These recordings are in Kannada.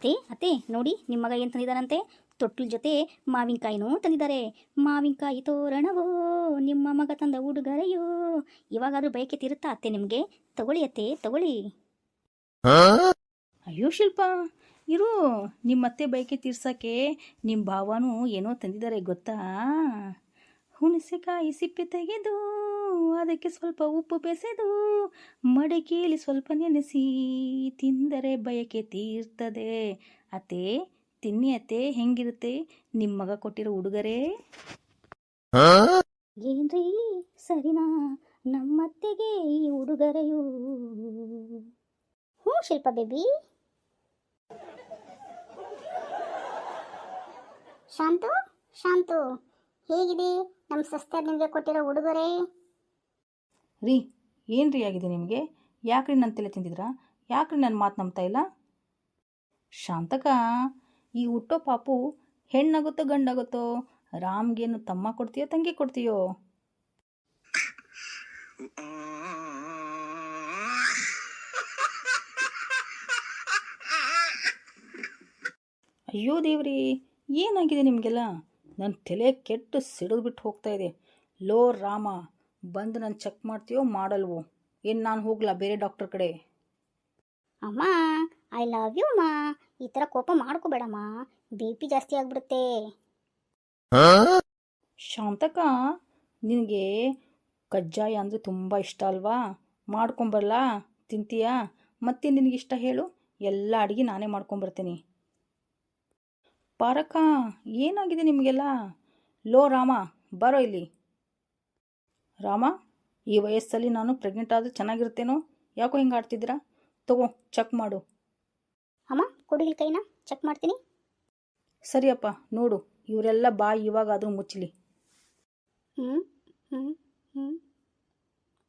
ಅತ್ತೆ ಅತ್ತೆ ನೋಡಿ ನಿಮ್ಮ ಮಗ ಏನು ತಂದಿದ್ದಾರಂತೆ ತೊಟ್ಟಿಲ್ ಜೊತೆ ಮಾವಿನಕಾಯಿನೂ ತಂದಿದ್ದಾರೆ. ಮಾವಿನಕಾಯಿ ತೋರಣವೋ ನಿಮ್ಮ ಮಗ ತಂದ ಉಡುಗರೆಯೋ? ಇವಾಗಾದ್ರೂ ಬಯಕೆ ತಿರುತ್ತಾ ಅತ್ತೆ ನಿಮಗೆ? ತಗೊಳ್ಳಿ ಅತ್ತೆ ತಗೊಳ್ಳಿ. ಅಯ್ಯೋ ಶಿಲ್ಪ ಇರು ನಿಮ್ಮತ್ತೆ ಬೈಕೆ ತೀರ್ಸಕ್ಕೆ ನಿಮ್ಮ ಭಾವನೂ ಏನೋ ತಂದಿದ್ದಾರೆ ಗೊತ್ತಾ? ಹುಣಸೆಕಾಯಿ ಸಿಪ್ಪೆ ತೆಗೆದು ಅದಕ್ಕೆ ಸ್ವಲ್ಪ ಉಪ್ಪು ಬೆಸೆದು ಮಡಿಕೇಲಿ ಸ್ವಲ್ಪ ನೆನೆಸಿ ತಿಂದರೆ ಬಯಕೆ ತೀರ್ತದೆ. ಅತ್ತೆ ತಿನ್ನಿ ಅತ್ತೆ ಹೆಂಗಿರುತ್ತೆ ನಿಮ್ಮ ಮಗ ಕೊಟ್ಟಿರೋ ಉಡುಗೊರೆ? ಏನ್ರಿ ಸರಿನಾ ನಮ್ಮತ್ತೆಗೆ ಈ ಉಡುಗೊರೆಯು? ಹ್ಞೂ ಶಿಲ್ಪ ಬೇಬಿ. ಶಾಂತು ಶಾಂತು ಹೇಗಿದೆ ನಮ್ಮ ಸಿಸ್ಟರ್ ನಿಮಗೆ ಕೊಟ್ಟಿರೋ ಉಡುಗೊರೆ? ರೀ, ಏನು ರೀ ಆಗಿದೆ ನಿಮಗೆ? ಯಾಕ್ರಿ ನನ್ನ ತಲೆ ತಿಂದಿದ್ರಾ? ಯಾಕ್ರಿ ನನ್ನ ಮಾತು ನಂಬ್ತಾ ಇಲ್ಲ? ಶಾಂತಕ, ಈ ಹುಟ್ಟೋ ಪಾಪು ಹೆಣ್ಣಾಗುತ್ತೋ ಗಂಡಾಗುತ್ತೋ ರಾಮ್ಗೇನು ತಮ್ಮ ಕೊಡ್ತೀಯೋ ತಂಗಿ ಕೊಡ್ತೀಯೋ? ಅಯ್ಯೋ ದೇವ್ರಿ, ಏನಾಗಿದೆ ನಿಮಗೆಲ್ಲ? ನನ್ನ ತಲೆ ಕೆಟ್ಟು ಸಿಡಿದ್ಬಿಟ್ಟು ಹೋಗ್ತಾ ಇದೆ. ಲೋ ರಾಮ ಬಂದು ನಾನು ಚೆಕ್ ಮಾಡ್ತೀಯೋ ಮಾಡಲ್ವೋ? ಏನು ನಾನು ಹೋಗ್ಲಾ ಬೇರೆ ಡಾಕ್ಟರ್ ಕಡೆ? ಅಮ್ಮ ಐ ಲವ್ ಯು ಅಮ್ಮ. ಈ ಥರ ಕೋಪ ಮಾಡ್ಕೋಬೇಡಮ್ಮ. ಬಿ ಪಿ ಜಾಸ್ತಿ ಆಗ್ಬಿಡುತ್ತೆ. ಶಾಂತಕ ನಿನಗೆ ಕಜ್ಜಾಯ ಅಂದರೆ ತುಂಬ ಇಷ್ಟ ಅಲ್ವಾ? ಮಾಡ್ಕೊಂಬರಲ್ಲ ತಿಂತೀಯಾ? ಮತ್ತೆ ನಿನಗಿಷ್ಟ ಹೇಳು. ಎಲ್ಲ ಅಡುಗೆ ನಾನೇ ಮಾಡ್ಕೊಂಬರ್ತೀನಿ. ಪಾರಕ್ಕ ಏನಾಗಿದೆ ನಿಮಗೆಲ್ಲ? ಲೋ ರಾಮ ಬರೋ ಇಲ್ಲಿ. ರಾಮ ಈ ವಯಸ್ಸಲ್ಲಿ ನಾನು ಪ್ರೆಗ್ನೆಂಟ್ ಆದರೆ ಚೆನ್ನಾಗಿರ್ತೇನೋ ಯಾಕೋ ಹಿಂಗೆ ಆಡ್ತಿದ್ದೀರಾ? ತಗೋ ಚೆಕ್ ಮಾಡು. ಅಮ್ಮ ಕೊಡಿಲಿ ಕೈನ? ಚೆಕ್ ಮಾಡ್ತೀನಿ. ಸರಿಯಪ್ಪ ನೋಡು ಇವರೆಲ್ಲ ಬಾ ಇವಾಗಾದರೂ ಮುಚ್ಚಲಿ ಹ್ಞೂ ಹ್ಞೂ ಹ್ಞೂ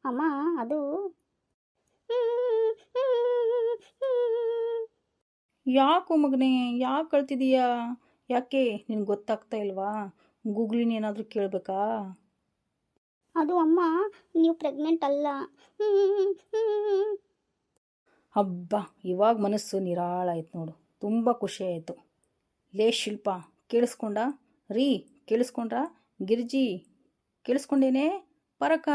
ಅಮ್ಮ ಅದು. ಯಾಕೋ ಮಗನೇ ಯಾಕೆ ಕಳ್ತಿದೀಯಾ ಯಾಕೆ? ನಿನ್ಗೆ ಗೊತ್ತಾಗ್ತಾ ಇಲ್ವಾ? ಗೂಗ್ಲಿನ ಏನಾದರೂ ಕೇಳಬೇಕಾ? ಅದು ಅಮ್ಮ, ನೀವು ಪ್ರೆಗ್ನೆಂಟ್ ಅಲ್ಲ. ಹಬ್ಬ, ಇವಾಗ ಮನಸ್ಸು ನಿರಾಳ ಆಯ್ತು ನೋಡು. ತುಂಬ ಖುಷಿ ಆಯಿತು. ಲೇ ಶಿಲ್ಪ, ಕೇಳಿಸ್ಕೊಂಡ? ರೀ, ಕೇಳಿಸ್ಕೊಂಡ್ರ? ಗಿರ್ಜಿ, ಕೇಳಿಸ್ಕೊಂಡೇನೆ? ಪರಕ.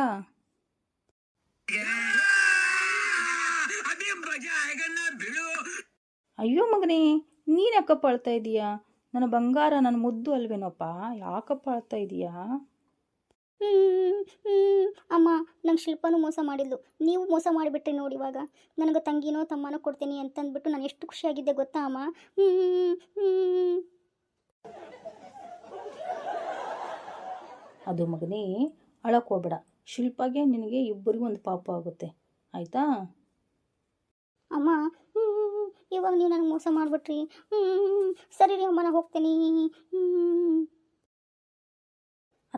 ಅಯ್ಯೋ ಮಗನೇ, ನೀನು ಯಾಕಪ್ಪ ಅಳ್ತಾ ಇದೀಯಾ? ನನ್ನ ಬಂಗಾರ, ನನ್ನ ಮುದ್ದು ಅಲ್ವೇನೋಪ್ಪ? ಯಾಕಪ್ಪ ಅಳ್ತಾ ಇದೀಯಾ. ಅಮ್ಮ ನಂಗೆ ಶಿಲ್ಪನೂ ಮೋಸ ಮಾಡಿದ್ಲು. ನೀವು ಮೋಸ ಮಾಡಿಬಿಟ್ರಿ ನೋಡಿ ಇವಾಗ. ನನಗೆ ತಂಗಿನೋ ತಮ್ಮನೋ ಕೊಡ್ತೀನಿ ಅಂತಂದ್ಬಿಟ್ಟು ನಾನು ಎಷ್ಟು ಖುಷಿಯಾಗಿದ್ದೆ ಗೊತ್ತಾ ಅಮ್ಮ. ಅದು ಮಗನೇ ಅಳಕ್ಕೆ ಹೋಗ್ಬೇಡ. ಶಿಲ್ಪಾಗೆ ನಿನಗೆ ಇಬ್ಬರಿಗೂ ಒಂದು ಪಾಪ ಆಗುತ್ತೆ. ಆಯಿತಾ? ಅಮ್ಮ ಇವಾಗ ನೀವು ನನಗೆ ಮೋಸ ಮಾಡಿಬಿಟ್ರಿ. ಸರಿ ರೀ ಅಮ್ಮ ನಾನು ಹೋಗ್ತೀನಿ.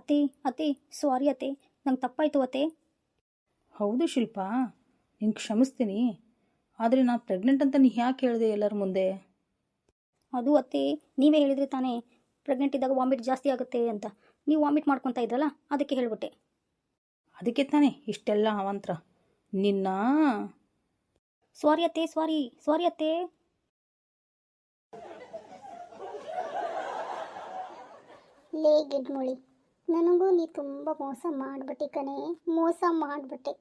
ಅತ್ತೆ ಅತ್ತೆ ಸಾರಿ ಅತ್ತೆ ನಂಗೆ ತಪ್ಪಾಯ್ತು ಅತ್ತೆ. ಹೌದು ಶಿಲ್ಪ ನಿಂಗೆ ಕ್ಷಮಿಸ್ತೀನಿ. ಆದರೆ ನಾನು ಪ್ರೆಗ್ನೆಂಟ್ ಅಂತ ನೀ ಯಾಕೆ ಹೇಳಿದೆ ಎಲ್ಲರ ಮುಂದೆ? ಅದು ಅತ್ತೆ ನೀವೇ ಹೇಳಿದ್ರಿ ತಾನೇ ಪ್ರೆಗ್ನೆಂಟ್ ಇದ್ದಾಗ ವಾಮಿಟ್ ಜಾಸ್ತಿ ಆಗುತ್ತೆ ಅಂತ. ನೀವು ವಾಮಿಟ್ ಮಾಡ್ಕೊತಾ ಇದ್ರಲ್ಲ ಅದಕ್ಕೆ ಹೇಳ್ಬಿಟ್ಟೆ. ಅದಕ್ಕೆ ತಾನೇ ಇಷ್ಟೆಲ್ಲ ಅವಾಂತರ ನಿನ್ನ? ಸಾರಿ ಅತ್ತೆ ಸಾರಿ ಸಾರಿ ಅತ್ತೆ. ಲೇ ಗಿಡ್ಮುಳಿ. ನನಗೂ ನೀ ತುಂಬ ಮೋಸ ಮಾಡಿಬಿಟ್ಟೆ ಕಣೆ ಮೋಸ ಮಾಡಿಬಿಟ್ಟೆ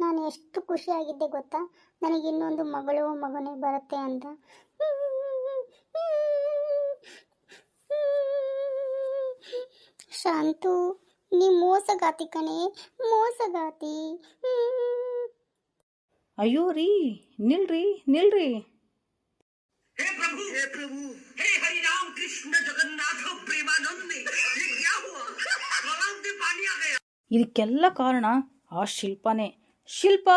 ನಾನು ಎಷ್ಟು ಖುಷಿಯಾಗಿದ್ದೆ ಗೊತ್ತಾ ನನಗೆ ಇನ್ನೊಂದು ಮಗಳು ಮಗನೇ ಬರುತ್ತೆ ಅಂತ ಶಾಂತು ನೀ ಮೋಸಗಾತಿ ಕಣೆ ಮೋಸಗಾತಿ ಅಯ್ಯೋ ರೀ ನಿಲ್ರಿ ನಿಲ್ರಿ हे प्रभु हे प्रभु हे हरि राम ಇದಕ್ಕೆಲ್ಲ ಕಾರಣ ಆ ಶಿಲ್ಪನೇ. ಶಿಲ್ಪ!